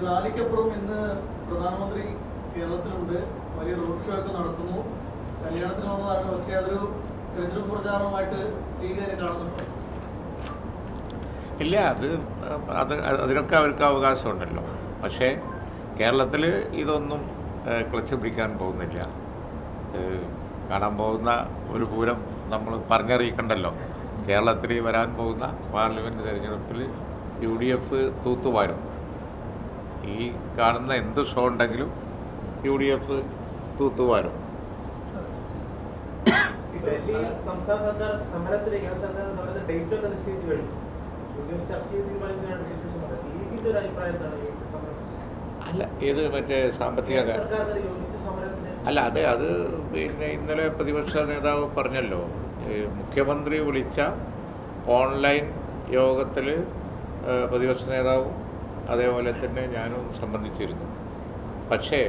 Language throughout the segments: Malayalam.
ഈ റാലിക്കപ്പുറം ഇന്ന് പ്രധാനമന്ത്രി കേരളത്തിലുണ്ട്. വലിയ റോഡ് ഷോ ഒക്കെ നടത്തുന്നു. കല്യാണത്തിന് വന്നതാണ്. പക്ഷേ അതൊരു തെരഞ്ഞെടുപ്പ് പ്രചാരണമായിട്ട് ലീഗ് കാണുന്നുണ്ടോ. ഇല്ല അത് അത് അതിനൊക്കെ അവർക്ക് അവകാശമുണ്ടല്ലോ. പക്ഷേ കേരളത്തിൽ ഇതൊന്നും ക്ലച്ച് പിടിക്കാൻ പോകുന്നില്ല. കാണാൻ പോകുന്ന ഒരു പൂരം നമ്മൾ പറഞ്ഞറിയിക്കണ്ടല്ലോ. കേരളത്തിൽ വരാൻ പോകുന്ന പാർലമെന്റ് തിരഞ്ഞെടുപ്പിൽ യു ഡി എഫ് തൂത്തുവാരും. ഈ കാണുന്ന എന്ത് ഷോ ഉണ്ടെങ്കിലും യു ഡി എഫ് തൂത്തുവാരും. അല്ല ഏത് മറ്റേ സാമ്പത്തിക അല്ല അതെ അത് പിന്നെ ഇന്നലെ പ്രതിപക്ഷ നേതാവ് പറഞ്ഞല്ലോ. മുഖ്യമന്ത്രി വിളിച്ച ഓൺലൈൻ യോഗത്തിൽ പ്രതിപക്ഷ നേതാവും അതേപോലെ തന്നെ ഞാനും സംബന്ധിച്ചിരുന്നു. പക്ഷേ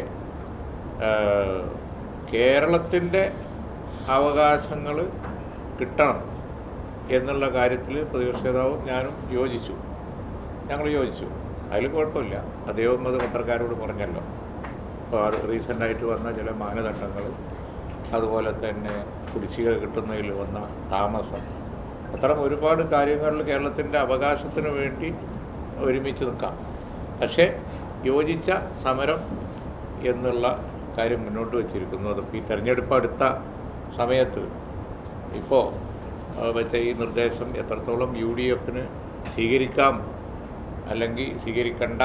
കേരളത്തിന്റെ അവകാശങ്ങൾ കിട്ടണം എന്നുള്ള കാര്യത്തിൽ പ്രതിപക്ഷ നേതാവും ഞാനും യോജിച്ചു. ഞങ്ങൾ യോജിച്ചു. അതിൽ കുഴപ്പമില്ല. അദ്ദേഹം അത് പത്രക്കാരോട് പറഞ്ഞല്ലോ. ഇപ്പോൾ റീസെന്റായിട്ട് വന്ന ചില മാനദണ്ഡങ്ങൾ അതുപോലെ തന്നെ കുടിശ്ശിക കിട്ടുന്നതിൽ വന്ന താമസം. അത്തരം ഒരുപാട് കാര്യങ്ങളിൽ കേരളത്തിന്റെ അവകാശത്തിന് വേണ്ടി ഒരുമിച്ച് നിൽക്കാം. പക്ഷേ യോജിച്ച സമരം എന്നുള്ള കാര്യം മുന്നോട്ട് വച്ചിരിക്കുന്നു. അതിപ്പോൾ ഈ തെരഞ്ഞെടുപ്പ് അടുത്ത സമയത്ത്. ഇപ്പോൾ വെച്ച ഈ നിർദ്ദേശം എത്രത്തോളം യു ഡി എഫിന് സ്വീകരിക്കാം അല്ലെങ്കിൽ സ്വീകരിക്കണ്ട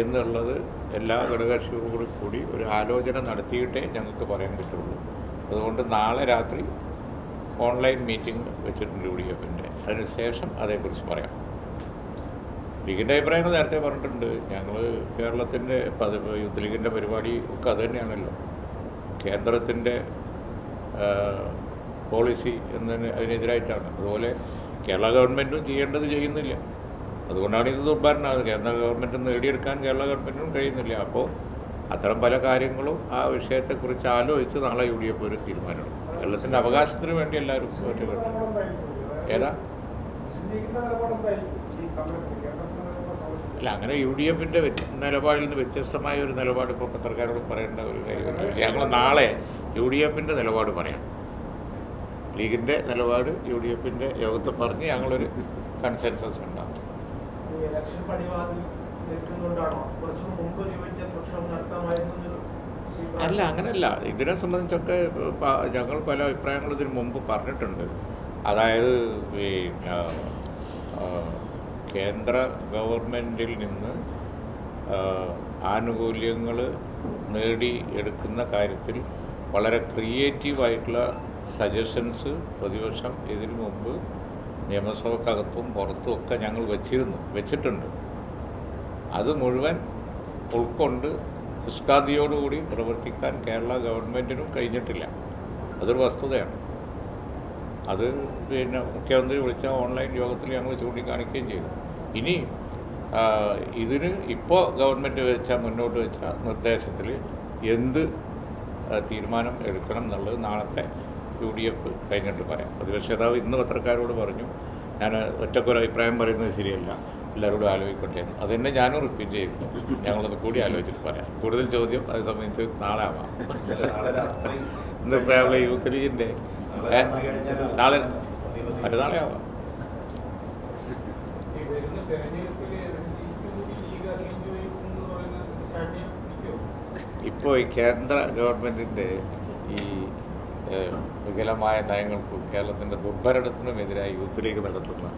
എന്നുള്ളത് എല്ലാ ഘടകകക്ഷികളോടും കൂടി ഒരു ആലോചന നടത്തിയിട്ടേ ഞങ്ങൾക്ക് പറയാൻ പറ്റുള്ളൂ. അതുകൊണ്ട് നാളെ രാത്രി ഓൺലൈൻ മീറ്റിംഗ് വെച്ചിട്ടുണ്ട് യു ഡി എഫിന്റെ. അതിനുശേഷം അതേക്കുറിച്ച് പറയാം. ലീഗിന്റെ അഭിപ്രായങ്ങൾ നേരത്തെ പറഞ്ഞിട്ടുണ്ട്. ഞങ്ങൾ കേരളത്തിന്റെ യൂത്ത് ലീഗിന്റെ പരിപാടി ഒക്കെ അത് തന്നെയാണല്ലോ. കേന്ദ്രത്തിന്റെ പോളിസി എന്നതിന് അതിനെതിരായിട്ടാണ്. അതുപോലെ കേരള ഗവൺമെന്റും ചെയ്യേണ്ടത് ചെയ്യുന്നില്ല. അതുകൊണ്ടാണ് ഇത് ദുർഭരണമാകുന്നത് കേന്ദ്ര ഗവൺമെന്റ് നേടിയെടുക്കാൻ കേരള ഗവൺമെന്റിനും കഴിയുന്നില്ല. അപ്പോൾ അത്തരം പല കാര്യങ്ങളും ആ വിഷയത്തെക്കുറിച്ച് ആലോചിച്ച് നാളെ യു ഡി എഫ് ഒരു തീരുമാനമാണ് കേരളത്തിന്റെ അവകാശത്തിന് വേണ്ടി എല്ലാവരും ഏതാ? അല്ല അങ്ങനെ യു ഡി എഫിന്റെ നിലപാടിൽ നിന്ന് വ്യത്യസ്തമായ ഒരു നിലപാട് ഇപ്പോൾ പത്രക്കാരോട് പറയേണ്ട ഒരു കാര്യമില്ല ഞങ്ങൾ നാളെ യു ഡി എഫിന്റെ നിലപാട് പറയാം. ലീഗിന്റെ നിലപാട് യു ഡി എഫിന്റെ യോഗത്തിൽ പറഞ്ഞ് ഞങ്ങളൊരു കൺസെൻസസ് ഉണ്ടാകും. അല്ല അങ്ങനെയല്ല. ഇതിനെ സംബന്ധിച്ചൊക്കെ ഞങ്ങൾ പല അഭിപ്രായങ്ങളും ഇതിനു മുമ്പ് പറഞ്ഞിട്ടുണ്ട്. അതായത് ഈ കേന്ദ്ര ഗവൺമെന്റിൽ നിന്ന് ആനുകൂല്യങ്ങൾ നേടിയെടുക്കുന്ന കാര്യത്തിൽ വളരെ ക്രിയേറ്റീവായിട്ടുള്ള സജഷൻസ് പ്രതിപക്ഷം ഇതിനു മുമ്പ് നിയമസഭക്കകത്തും പുറത്തും ഒക്കെ ഞങ്ങൾ വെച്ചിരുന്നു വെച്ചിട്ടുണ്ട്. അത് മുഴുവൻ ഉൾക്കൊണ്ട് ശുഷ്കാന്തിയോടുകൂടി പ്രവർത്തിക്കാൻ കേരള ഗവൺമെന്റിനും കഴിഞ്ഞിട്ടില്ല. അതൊരു വസ്തുതയാണ്. അത് പിന്നെ മുഖ്യമന്ത്രി വിളിച്ച ഓൺലൈൻ യോഗത്തിൽ ഞങ്ങൾ ചൂണ്ടിക്കാണിക്കുകയും ചെയ്തു. ഇനി ഇതിന് ഇപ്പോൾ ഗവൺമെന്റ് വെച്ച മുന്നോട്ട് വെച്ച നിർദ്ദേശത്തിൽ എന്ത് തീരുമാനം എടുക്കണം എന്നുള്ളത് നാളത്തെ യു ഡി എഫ് കഴിഞ്ഞിട്ട് പറയാം. പ്രതിപക്ഷ നേതാവ് ഇന്ന് പത്രക്കാരോട് പറഞ്ഞു ഞാൻ ഒറ്റക്കൊരു അഭിപ്രായം പറയുന്നത് ശരിയല്ല. എല്ലാവരോടും ആലോചിക്കട്ടെ. എന്ന്. അത് തന്നെ ഞാനും റിപ്പീറ്റ് ചെയ്തു ഞങ്ങളത് കൂടി ആലോചിച്ചിട്ട് പറയാം. കൂടുതൽ ചോദ്യം അത് സംബന്ധിച്ച് നാളെ ആവാം. ഇന്ന് നമ്മളെ യൂത്ത് ലീഗിന്റെ? നാളെ മറ്റന്നാളെ ആവാം. ഇപ്പോൾ ഈ കേന്ദ്ര ഗവൺമെന്റിന്റെ ഈ വികലമായ നയങ്ങൾക്കും കേരളത്തിന്റെ ദുർഭരണത്തിനും എതിരായി യൂത്ത് ലീഗ് നടത്തുന്ന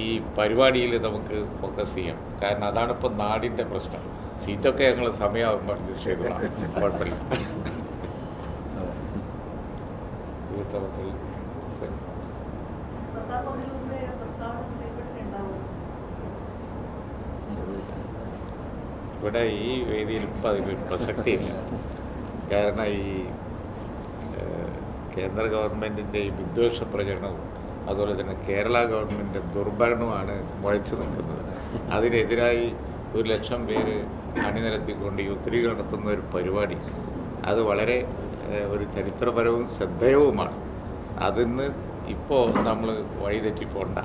ഈ പരിപാടിയിൽ നമുക്ക് ഫോക്കസ് ചെയ്യാം. കാരണം അതാണ് ഇപ്പോൾ നാടിന്റെ പ്രശ്നം. സീറ്റൊക്കെ ഞങ്ങൾ സമയമാകുമ്പോൾ അഡ്ജസ്റ്റ് ചെയ്തോളാം. കുഴപ്പമില്ല. ശ്രദ്ധയിൽപ്പെട്ടിട്ടുണ്ടാവും ഇവിടെ ഈ വേദിയിൽ ഇപ്പം അതിന് പ്രസക്തിയില്ല. കാരണം ഈ കേന്ദ്ര ഗവൺമെന്റിന്റെ ഈ വിദ്വേഷ പ്രചരണവും അതുപോലെ തന്നെ കേരള ഗവൺമെന്റ് ദുർഭരണമാണ് മുഴച്ചു നിൽക്കുന്നത്. അതിനെതിരായി ഒരു ലക്ഷം പേര് അണിനിരത്തിക്കൊണ്ട് യുദ്ധികൾ നടത്തുന്ന ഒരു പരിപാടി. അത് വളരെ ഒരു ചരിത്രപരവും ശ്രദ്ധേയവുമാണ്. അതിന്ന് ഇപ്പോൾ നമ്മൾ വഴിതെറ്റി പോണ്ട